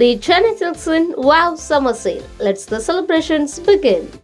The Chennai Silks in Wow Summer Sale. Let's the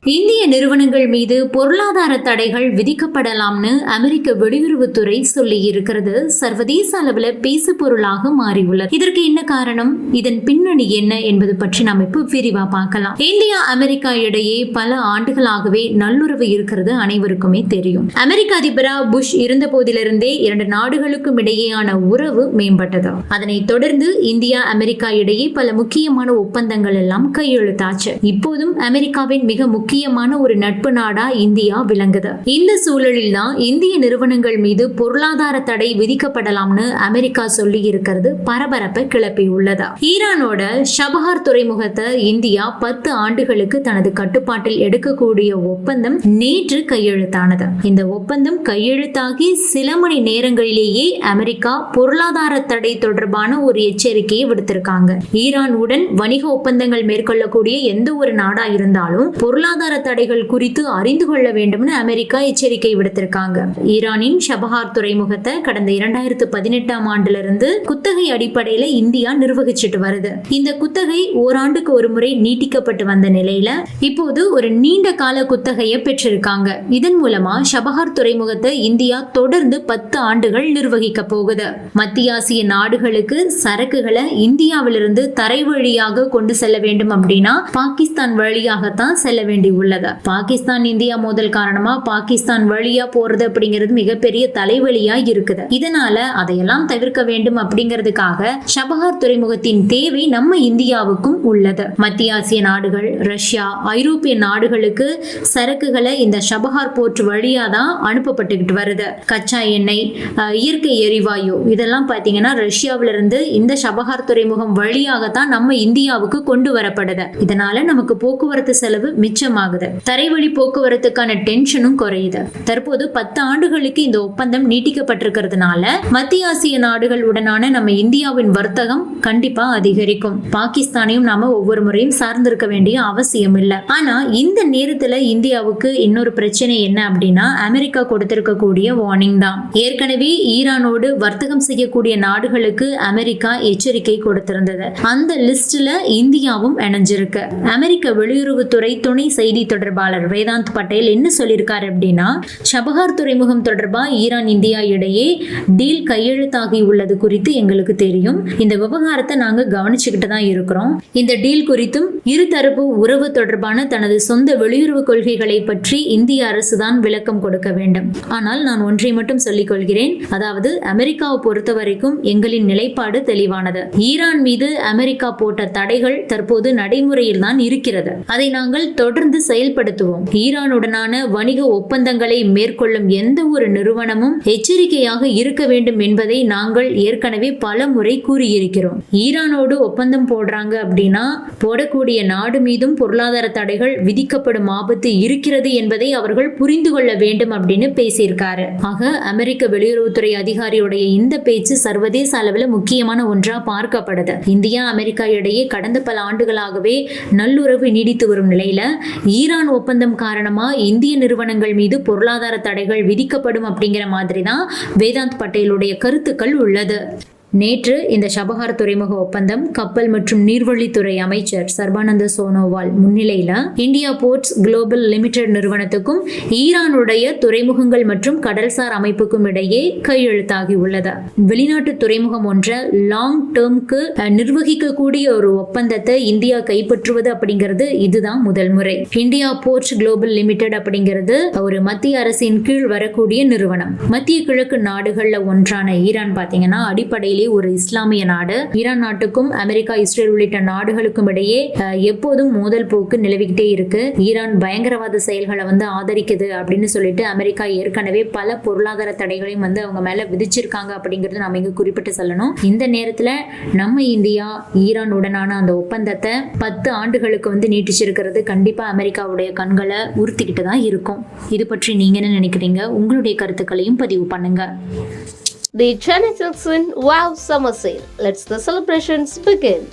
இந்திய நிறுவனங்கள் மீது பொருளாதார தடைகள் விதிக்கப்படலாம்னு அமெரிக்க வெளியுறவுத்துறை சொல்லி இருக்கிறது சர்வதேச அளவில் பேசு பொருளாக மாறியுள்ளது. இதற்கு என்ன காரணம்? இதன் பின்னணி என்ன என்பது பற்றி நாம் இப்போ விரிவா பார்க்கலாம். இந்தியா அமெரிக்கா இடையே பல ஆண்டுகளாகவே நல்லுறவு இருக்கிறது அனைவருக்குமே தெரியும். அமெரிக்க அதிபரா புஷ் இருந்த போதிலிருந்தே இரண்டு நாடுகளுக்கும் இடையேயான உறவு மேம்பட்டது. அதனைத் தொடர்ந்து இந்தியா அமெரிக்கா இடையே பல முக்கியமான ஒப்பந்தங்கள் எல்லாம் கையெழுத்தாச்சு. இப்போதும் அமெரிக்காவின் மிக முக்கியமான ஒரு நட்பு நாடா இந்தியா விளங்குது. இந்த சூழலில் தான் இந்திய நிறுவனங்கள் மீது பொருளாதார தடை விதிக்கப்படலாம்னு அமெரிக்கா சொல்லி இருக்கிறது பரபரப்பை கிளப்பி உள்ளது ஈரானோட ஷபஹார் துறைமுகத்தை இந்தியா பத்து ஆண்டுகளுக்கு தனது கட்டுப்பாட்டில் எடுக்கக்கூடிய ஒப்பந்தம் நேற்று கையெழுத்தானது. இந்த ஒப்பந்தம் கையெழுத்தாகி சில மணி நேரங்களிலேயே அமெரிக்கா பொருளாதார தடை தொடர்பான ஒரு எச்சரிக்கையை விடுத்திருக்காங்க. ஈரான் ஈரானுடன் வணிக ஒப்பந்தங்கள் மேற்கொள்ளக்கூடிய எந்த ஒரு நாடா இருந்தாலும் பொருளாதார தடைகள் குறித்து அறிந்து கொள்ள வேண்டும்னு அமெரிக்கா எச்சரிக்கை விடுத்திருக்காங்க. ஈரானின் ஷபஹார் துறைமுகத்தை கடந்த இரண்டாயிரத்து பதினெட்டாம் ஆண்டுல இருந்து குத்தகை அடிப்படையில இந்தியா நிர்வகிச்சிட்டு வருது. இந்த குத்தகை ஓராண்டுக்கு ஒரு முறை நீட்டிக்கப்பட்டு வந்த நிலையில இப்போது ஒரு நீண்ட கால குத்தகையை பெற்றிருக்காங்க. இதன் மூலமா ஷபஹார் துறைமுகத்தை இந்தியா தொடர்ந்து பத்து ஆண்டுகள் நிர்வகிக்க போகுது. மத்திய ஆசிய நாடுகளுக்கு சரக்குகளை இந்தியாவிலிருந்து தரை வழியாக கொண்டு செல்ல வேண்டும் அப்படின்னா பாகிஸ்தான் வழியாகத்தான் செல்ல வேண்டி உள்ளது. பாகிஸ்தான் இந்தியா மோதல் காரணமா பாகிஸ்தான் வழியா போறது அப்படிங்கிறது மிகப்பெரிய தலைவலியா இருக்குது. இதனால அதையெல்லாம் தவிர்க்க வேண்டும் அப்படிங்கிறதுக்காக ஷபஹார் துறைமுகத்தின் தேவை நம்ம இந்தியாவுக்கும் உள்ளது. மத்திய ஆசிய நாடுகள் ரஷ்யா ஐரோப்பிய நாடுகளுக்கு சரக்குகளை இந்த ஷபஹார் போர்ட் வழியா தான் அனுப்பப்பட்டுக்கிட்டு வருது. கச்சா எண்ணெய் இயற்கை எரிவாயு இதெல்லாம் பார்த்தீங்கன்னா ரஷ்யாவிலிருந்து இந்த ஷபஹார் துறைமுகம் வழியாக தான் நம்ம இந்தியாவுக்கு கொண்டு வரப்படுது. இதனால நமக்கு போக்குவரத்து செலவு மிச்சமாகுது. தரைவழி போக்குவரத்துக்கான டென்ஷனும் குறையுது. தற்போது பத்து ஆண்டுகளுக்கு இந்த ஒப்பந்தம் நீட்டிக்கப்பட்டிருக்கிறதுனால மத்திய ஆசிய நாடுகள் உடனான நம்ம இந்தியாவின் வர்த்தகம் கண்டிப்பா அதிகரிக்கும். பாகிஸ்தானையும் நாம ஒவ்வொரு முறையும் சார்ந்திருக்க வேண்டிய அவசியம் இல்லை. ஆனா இந்த நேரத்துல இந்தியாவுக்கு இன்னொரு பிரச்சனை என்ன அப்படின்னா அமெரிக்கா கொடுத்திருக்கக்கூடிய வார்னிங் தான். ஏற்கனவே ஈரானோடு வர்த்தகம் செய்யக்கூடிய நாடுகளுக்கு அமெரிக்கா எச்சரிக்கை கொடுத்திருந்தது. அந்த லிஸ்ட்ல இந்தியாவும் இணைஞ்சிருக்கு. அமெரிக்க வெளியுறவுத்துறை துணை செய்தி தொடர்பாளர் வேதாந்த் பட்டேல் என்ன சொல்லியிருக்காரு அப்படின்னா சபஹார் துறைமுகம் தொடர்பா ஈரான் இந்தியா இடையே டீல் கையெழுத்தாகி உள்ளது குறித்து எங்களுக்கு தெரியும். இந்த விவகாரத்தை நாங்க கவனிச்சுக்கிட்டு தான் இருக்கிறோம். இந்த டீல் குறித்தும் இருதரப்பு உறவு தொடர்பான தனது சொந்த வெளியுறவு கொள்கைகளை பற்றி இந்திய அரசு தான் விளக்கம் கொடுக்க வேண்டும். ஆனால் நான் ஒன்றை மட்டும் சொல்லிக் கொள்கிறேன். அதாவது அமெரிக்காவை பொறுத்த வரைக்கும் எங்களின் நிலைப்பாடு தெளிவானது. ஈரான் மீது அமெரிக்க அமெரிக்கா போட்ட தடைகள் தற்போது நடைமுறையில் தான் இருக்கிறது. அதை நாங்கள் தொடர்ந்து செயல்படுத்துவோம். ஈரானுடனான வணிக ஒப்பந்தங்களை மேற்கொள்ளும் எந்த ஒரு நிறுவனமும் எச்சரிக்கையாக இருக்க வேண்டும் என்பதை நாங்கள் ஏற்கனவே பல முறை கூறியிருக்கிறோம். ஈரானோடு ஒப்பந்தம் போடுறாங்க அப்படின்னா போடக்கூடிய நாடு மீதும் பொருளாதார தடைகள் விதிக்கப்படும் ஆபத்து இருக்கிறது என்பதை அவர்கள் புரிந்து கொள்ள வேண்டும் அப்படின்னு பேசியிருக்காரு. ஆக அமெரிக்க வெளியுறவுத்துறை அதிகாரியுடைய இந்த பேச்சு சர்வதேச அளவில் முக்கியமான ஒன்றா பார்க்கப்படுது. இந்தியா அமெரிக்கா இடையே கடந்த பல ஆண்டுகளாகவே நல்லுறவு நீடித்து வரும் நிலையில ஈரான் ஒப்பந்தம் காரணமா இந்திய நிறுவனங்கள் மீது பொருளாதார தடைகள் விதிக்கப்படும் அப்படிங்கிற மாதிரி தான் வேதாந்த் பட்டேலுடைய கருத்துக்கள் உள்ளது. நேற்று இந்த ஷபஹார் துறைமுக ஒப்பந்தம் கப்பல் மற்றும் நீர்வழித்துறை அமைச்சர் சர்பானந்த சோனோவால் முன்னிலையில இந்தியா போர்ட்ஸ் குளோபல் லிமிடெட் நிறுவனத்துக்கும் ஈரானுடைய துறைமுகங்கள் மற்றும் கடல்சார் அமைப்புக்கும் இடையே கையெழுத்தாகி உள்ளது வெளிநாட்டு துறைமுகம் ஒன்ற லாங் டேர்ம்க்கு நிர்வகிக்கக்கூடிய ஒரு ஒப்பந்தத்தை இந்தியா கைப்பற்றுவது அப்படிங்கிறது இதுதான் முதல் முறை. இந்தியா போர்ட்ஸ் குளோபல் லிமிடெட் அப்படிங்கிறது ஒரு மத்திய அரசின் கீழ் வரக்கூடிய நிறுவனம். மத்திய கிழக்கு நாடுகள்ல ஒன்றான ஈரான் பாத்தீங்கன்னா அடிப்படையிலே ஒரு இஸ்லாமிய நாடு. ஈரான் நாட்டுக்கும் அமெரிக்கா இஸ்ரேல் உள்ளிட்ட நாடுகளுக்கும் இடையே எப்போதும் மோதல் போக்கு நிலவிக்கிட்டே இருக்கு. ஈரான் பயங்கரவாத செயல்களை வந்து ஆதரிக்குது அப்படின்னு சொல்லிட்டு அமெரிக்கா ஏற்கனவே பல பொருளாதார தடைகளையும் வந்து அவங்க மேல விதிச்சிருக்காங்க அப்படிங்கிறது நாம இங்க குறிப்பிட்டு சொல்லணும். இந்த நேரத்துல நம்ம இந்தியா ஈரான் உடனான அந்த ஒப்பந்தத்தை பத்து ஆண்டுகளுக்கு வந்து நீட்டிச்சிருக்கிறது கண்டிப்பா அமெரிக்காவுடைய கண்களை உறுத்திக்கிட்டு தான் இருக்கும். இது பற்றி நீங்க என்ன நினைக்கிறீங்க? உங்களுடைய கருத்துக்களையும் பதிவு பண்ணுங்க. The Chennai Silks in Wow Summer Sale. Let's the celebrations begin.